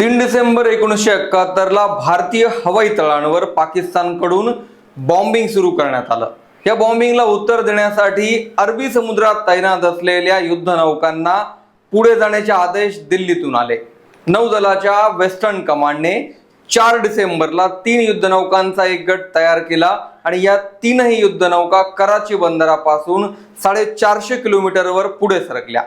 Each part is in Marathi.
तीन डिसेंबर एकोणीसशे एकाहत्तरला भारतीय हवाई तळांवर पाकिस्तानकडून बॉम्बिंग सुरू करण्यात आलं. या बॉम्बिंगला उत्तर देण्यासाठी अरबी समुद्रात तैनात असलेल्या युद्धनौकांना पुढे जाण्याचे आदेश दिल्लीतून आले. नौदलाच्या वेस्टर्न कमांडने चार डिसेंबरला तीन युद्धनौकांचा एक गट तयार केला आणि या तीनही युद्धनौका कराची बंदरापासून साडेचारशे किलोमीटरवर पुढे सरकल्या.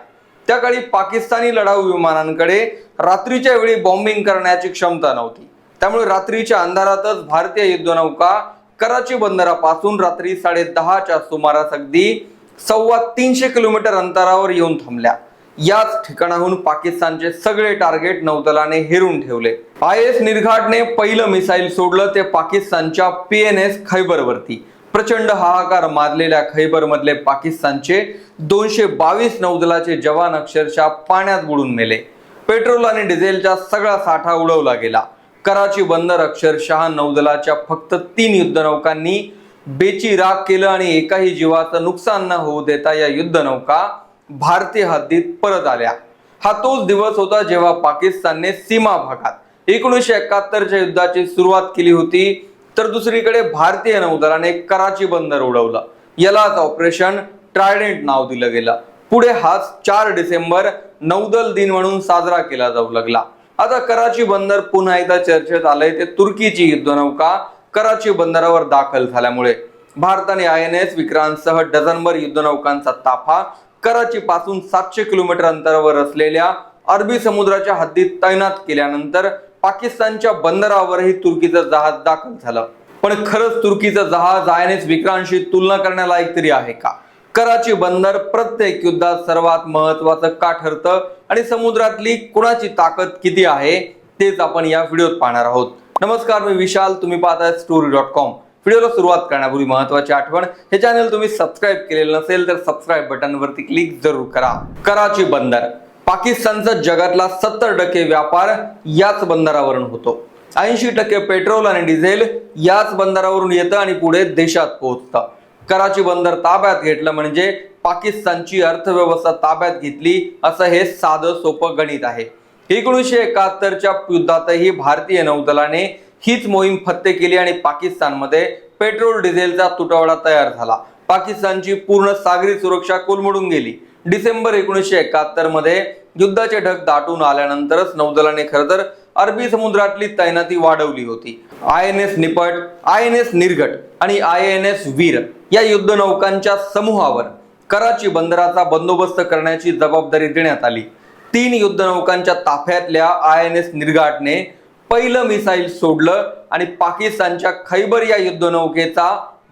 त्या काळी पाकिस्तानी लढाऊ विमानांकडे रात्रीच्या वेळी बॉम्बिंग करण्याची क्षमता नव्हती. त्यामुळे रात्रीच्या अंधारातच भारतीय युद्धनौका कराची बंदरापासून रात्री साडे दहाच्या सुमारास अगदी सव्वा तीनशे किलोमीटर अंतरावर येऊन थांबल्या. याच ठिकाणाहून पाकिस्तानचे सगळे टार्गेट नौदलाने हेरून ठेवले. आय एस निर्घाटने पहिलं मिसाईल सोडलं ते पाकिस्तानच्या पी एन एस खैबरवरती. प्रचंड हाहाकार माजलेल्या खैबर मधले पाकिस्तानचे दोनशे बावीस नौदलाचे जवान अक्षरशः पाण्यात बुडून मेले. पेट्रोल आणि डिझेलचा सगळा साठा उडवला गेला. कराची बंदर अक्षरशः नौदलाच्या फक्त तीन युद्धनौकांनी बेची राख केलं आणि एकाही जीवाचं नुकसान न होऊ देता या युद्धनौका भारतीय हद्दीत परत आल्या. हा तोच दिवस होता जेव्हा पाकिस्तानने सीमा भागात एकोणीसशे एकाहत्तरच्या युद्धाची सुरुवात केली होती. तर दुसरीकडे भारतीय नौदलाने कराची बंदर उडवलं. यालाच ऑपरेशन ट्रायडेंट नाव दिलं गेलं. पुढे हाच चार डिसेंबर नौदल दिन म्हणून साजरा केला जाऊ लागला. आता कराची बंदर पुन्हा एकदा चर्चेत आलंय ते तुर्कीची युद्धनौका कराची बंदरावर दाखल झाल्यामुळे. भारताने आय एन एस विक्रांतसह डझनभर युद्धनौकांचा ताफा कराची पासून सातशे किलोमीटर अंतरावर असलेल्या अरबी समुद्राच्या हद्दीत तैनात केल्यानंतर पाकिस्तानच्या बंदरावरही तुर्कीचं जहाज दाखल झालं. पण खरंच तुर्कीचं जहाज आय एन एस विक्रांतशी तुलना करण्यालायक तरी आहे का? कराची बंदर प्रत्येक युद्धात सर्वात महत्वाचं का ठरतं आणि समुद्रातली कुणाची ताकद किती आहे तेच आपण या व्हिडिओत पाहणार आहोत. नमस्कार मी विशाल. तुम्ही पाहताय स्टोरी डॉट कॉम व्हिडिओला सुरुवात करण्यापूर्वी महत्वाची आठवण हे चॅनल तुम्ही सबस्क्राईब केलेलं नसेल तर सबस्क्राईब बटनवरती क्लिक जरूर करा. कराची बंदर. पाकिस्तानचा जगातला सत्तर टक्के व्यापार याच बंदरावरून होतो. ऐंशी टक्के पेट्रोल आणि डिझेल याच बंदरावरून येतं आणि पुढे देशात पोहोचतं. कराची बंदर ताब्यात घेतलं म्हणजे पाकिस्तानची अर्थव्यवस्था ताब्यात घेतली असं हे साधं सोपं गणित आहे. एकोणीसशे एकाहत्तरच्या युद्धातही भारतीय नौदलाने हीच मोहीम फत्ते केली आणि पाकिस्तानमध्ये पेट्रोल डिझेलचा तुटवडा तयार झाला. पाकिस्तानची पूर्ण सागरी सुरक्षा कोलमडून गेली. डिसेंबर एकोणीसशे एकाहत्तरमध्ये युद्धाचे ढग दाटून आल्यानंतरच नौदलाने खरंतर अरबी समुद्रातली तैनाती वाढवली होती. I N S Nipat I N S Nirghat आणि आय एन एस वीर या युद्धनौकांच्या समूहावर कराची बंदराचा बंदोबस्त करण्याची जबाबदारी देण्यात आली. तीन युद्धनौकांच्या ताफ्यातल्या आय एन एस निर्घाटने पहिलं मिसाईल सोडलं आणि पाकिस्तानच्या खैबर या युद्धनौकेचा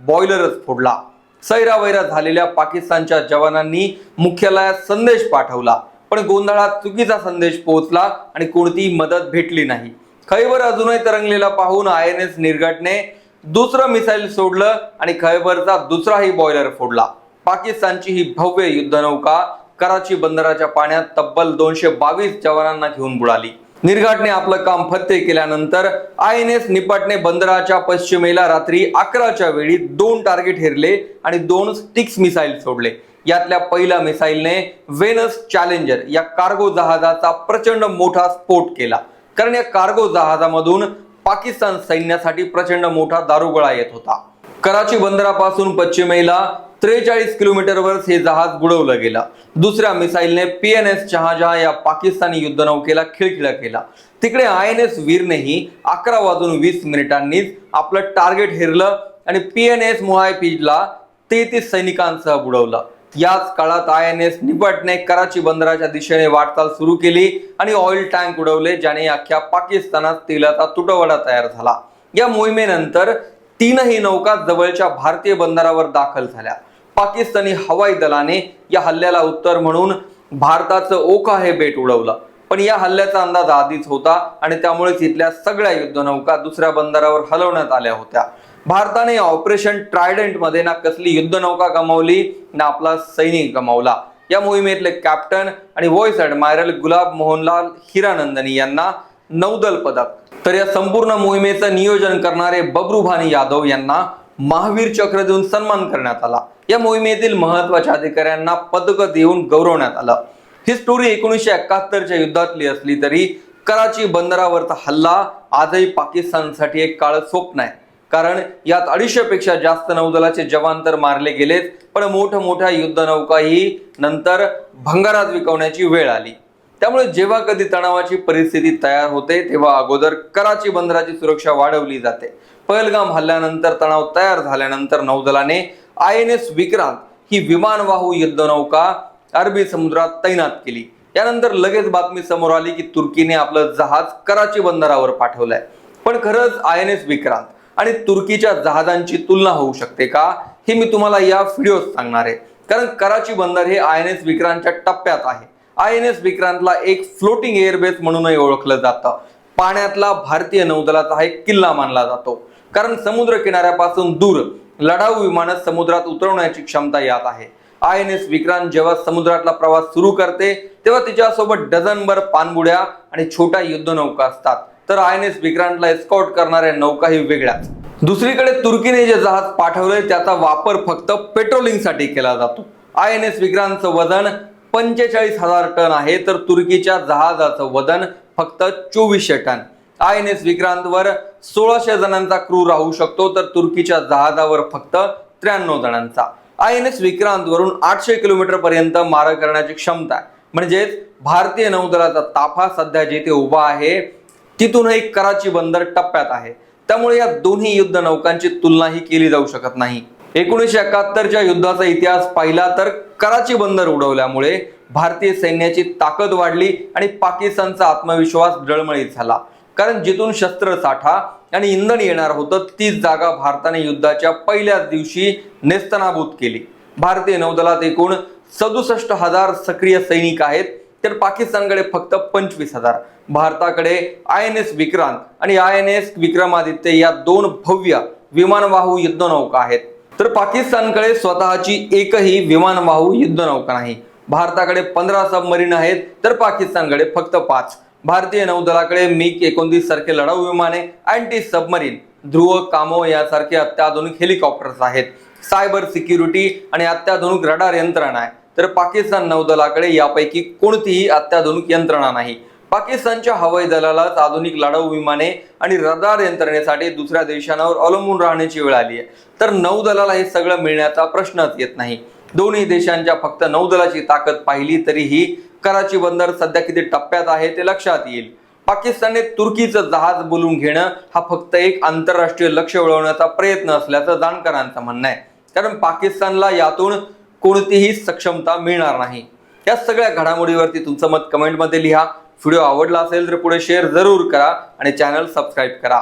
बॉयलरच फोडला. सैरावैरा झालेल्या पाकिस्तानच्या जवानांनी मुख्यालयात संदेश पाठवला. पण गोंधळात चुकीचा संदेश पोहोचला आणि कोणतीही मदत भेटली नाही. खैबर अजूनही तरंगलेला पाहून आय एन एस निर्घटने दुसरं मिसाईल सोडलं आणि खैबरचा दुसराही बॉयलर फोडला. पाकिस्तानची ही भव्य युद्धनौका कराची बंदराच्या पाण्यात तब्बल दोनशे बावीस जवानांना घेऊन बुडाली. निर्घाटने आपलं काम फत्ते केल्यानंतर आय एन एस निपटने बंदराच्या पश्चिमेला रात्री अकराच्या वेळी दोन टार्गेट हेरले आणि दोन स्टिक्स मिसाईल सोडले. यातल्या पहिल्या मिसाईलने वेनस चॅलेंजर या कार्गो जहाजाचा प्रचंड मोठा स्फोट केला. कारण या कार्गो जहाजामधून पाकिस्तान सैन्यासाठी प्रचंड मोठा दारुगोळा येत होता. कराची बंदरापासून पश्चिमेला त्रेचाळीस किलोमीटरवर हे जहाज बुडवलं गेला. दुसऱ्या मिसाईलने पी एन एस शहाजहा या पाकिस्तानी युद्धनौकेला खिळखिळा केला. तिकडे आय एन एस वीरनेही अकरा वाजून वीस मिनिटांनीच आपलं टार्गेट हेरलं आणि पी एन एस मुहायपीजला तेहतीस सैनिकांसह बुडवलं. याच काळात आय एन एस निपटने कराची बंदराच्या दिशेने वाटचाल सुरू केली आणि ऑइल टँक उडवले ज्याने अख्ख्या पाकिस्तानात तेलाचा तुटवडा तयार झाला. या मोहिमेनंतर तीनही नौका जवळच्या भारतीय बंदरावर दाखल झाल्या. पाकिस्तानी हवाई दलाने या हल्ल्याला उत्तर म्हणून भारताचं ओखा हे बेट उडवलं. पण या हल्ल्याचा अंदाज आधीच होता आणि त्यामुळेच इथल्या सगळ्या युद्धनौका दुसऱ्या बंदरावर हलवण्यात आल्या होत्या. भारताने ऑपरेशन ट्रायडंटमध्ये ना कसली युद्धनौका गमावली ना आपला सैनिक गमावला. या मोहिमेतले कॅप्टन आणि व्हॉइस ऍडमायरल गुलाब मोहनलाल हिरानंदनी यांना नौदल पदक. तर या संपूर्ण मोहिमेचं नियोजन करणारे बबरूभानी यादव यांना महावीर चक्र देऊन सन्मान करण्यात आला. या मोहिमेतील महत्त्वाच्या अधिकाऱ्यांना पदक देऊन गौरवण्यात आलं. ही स्टोरी एकोणीसशे एकाहत्तरच्या युद्धातली असली तरी कराची बंदरावरचा हल्ला आजही पाकिस्तानसाठी एक काळ स्वप्न आहे. कारण यात अडीचशे पेक्षा जास्त नौदलाचे जवान तर मारले गेलेच पण मोठमोठ्या युद्धनौकाही नंतर भंगारात विकवण्याची वेळ आली. त्यामुळे जेव्हा कधी तणावाची परिस्थिती तयार होते तेव्हा अगोदर कराची बंदराची सुरक्षा वाढवली जाते. पहलगाम हल्ल्यानंतर तणाव तयार झाल्यानंतर नौदलाने आय एन एस विक्रांत ही विमानवाहू युद्धनौका अरबी समुद्रात तैनात केली. यानंतर लगेच बातमी समोर आली की तुर्कीने आपलं जहाज कराची बंदरावर पाठवलंय. पण खरंच आय एन एस विक्रांत आणि तुर्कीच्या जहाजांची तुलना होऊ शकते का? हे मी तुम्हाला या व्हिडिओत सांगणार आहे. कारण कराची बंदर हे आय एन एस विक्रांतच्या टप्प्यात आहे. आय एन एस विक्रांतला एक फ्लोटिंग एअरबेस म्हणूनही ओळखलं जातं. पाण्यातला भारतीय नौदलाचा हा एक किल्ला मानला जातो. कारण समुद्र किनाऱ्यापासून दूर लढाऊ विमानं समुद्रात उतरवण्याची क्षमता यात आहे. आय एन एस विक्रांत जेव्हा समुद्रातला प्रवास सुरू करते तेव्हा तिच्यासोबत डझनभर पाणबुड्या आणि छोट्या युद्धनौका असतात. तर आय एन एस विक्रांतला एस्कॉट करणाऱ्या नौकाही वेगळ्याच. दुसरीकडे तुर्कीने जे जहाज पाठवले त्याचा वापर फक्त पेट्रोलिंगसाठी केला जातो. आय एन एस विक्रांतचं वजन पंचेचाळीस हजार टन आहे तर तुर्कीच्या जहाजाचं वजन फक्त चोवीसशे टन. आय एन एस विक्रांतवर सोळाशे जणांचा क्रू राहू शकतो तर तुर्कीच्या जहाजावर फक्त त्र्याण्णव जणांचा. आय एन एस विक्रांत वरून आठशे किलोमीटर पर्यंत मारा करण्याची क्षमता आहे. म्हणजेच भारतीय नौदलाचा ताफा सध्या जिथे उभा आहे तिथूनही कराची बंदर टप्प्यात आहे. त्यामुळे या दोन्ही युद्ध नौकांची तुलनाही केली जाऊ शकत नाही. एकोणीसशे एकाहत्तरच्या युद्धाचा इतिहास पाहिला तर कराची बंदर उडवल्यामुळे भारतीय सैन्याची ताकद वाढली आणि पाकिस्तानचा आत्मविश्वास डळमळीत झाला. कारण जिथून शस्त्रसाठा आणि इंधन येणार होतं तीच जागा भारताने युद्धाच्या पहिल्याच दिवशी नेस्तनाबूत केली. भारतीय नौदलात एकूण सदुसष्ट हजार सक्रिय सैनिक आहेत तर पाकिस्तानकडे फक्त पंचवीस हजार. भारताकडे आय एन एस विक्रांत आणि आय एन एस विक्रमादित्य या दोन भव्य विमानवाहू युद्धनौका आहेत. तर पाकिस्तानकडे स्वतःची एकही विमानवाहू युद्धनौका नाही. भारताकडे पंधरा सबमरीन आहेत तर पाकिस्तानकडे फक्त पाच. भारतीय नौदलाकडे मिग एकोणतीस सारखे लढाऊ विमाने अँटी सबमरीन ध्रुव कामो यासारखे अत्याधुनिक हेलिकॉप्टर्स आहेत. सायबर सिक्युरिटी आणि अत्याधुनिक रडार यंत्रणा आहे. तर पाकिस्तान नौदलाकडे यापैकी कोणतीही अत्याधुनिक यंत्रणा नाही. पाकिस्तानच्या हवाई दलालाच आधुनिक लढाऊ विमाने आणि रडार यंत्रणेसाठी दुसऱ्या देशांवर अवलंबून राहण्याची वेळ आली आहे. तर नौदलाला हे सगळं मिळण्याचा प्रश्नच येत नाही. दोन्ही देशांच्या फक्त नौदलाची ताकद पाहिली तरीही कराची बंदर सध्या किती टप्प्यात आहे ते लक्षात येईल. पाकिस्तानने तुर्कीचं जहाज बोलून घेणं हा फक्त एक आंतरराष्ट्रीय लक्ष वळवण्याचा प्रयत्न असल्याचं जाणकारांचं म्हणणं आहे. कारण पाकिस्तानला यातून कोणतीही सक्षमता मिळणार नाही. या सगळ्या घडामोडीवरती तुमचं मत कमेंटमध्ये लिहा. व्हिडिओ आवडला असेल तर पुढे शेअर जरूर करा आणि चॅनल सबस्क्राईब करा.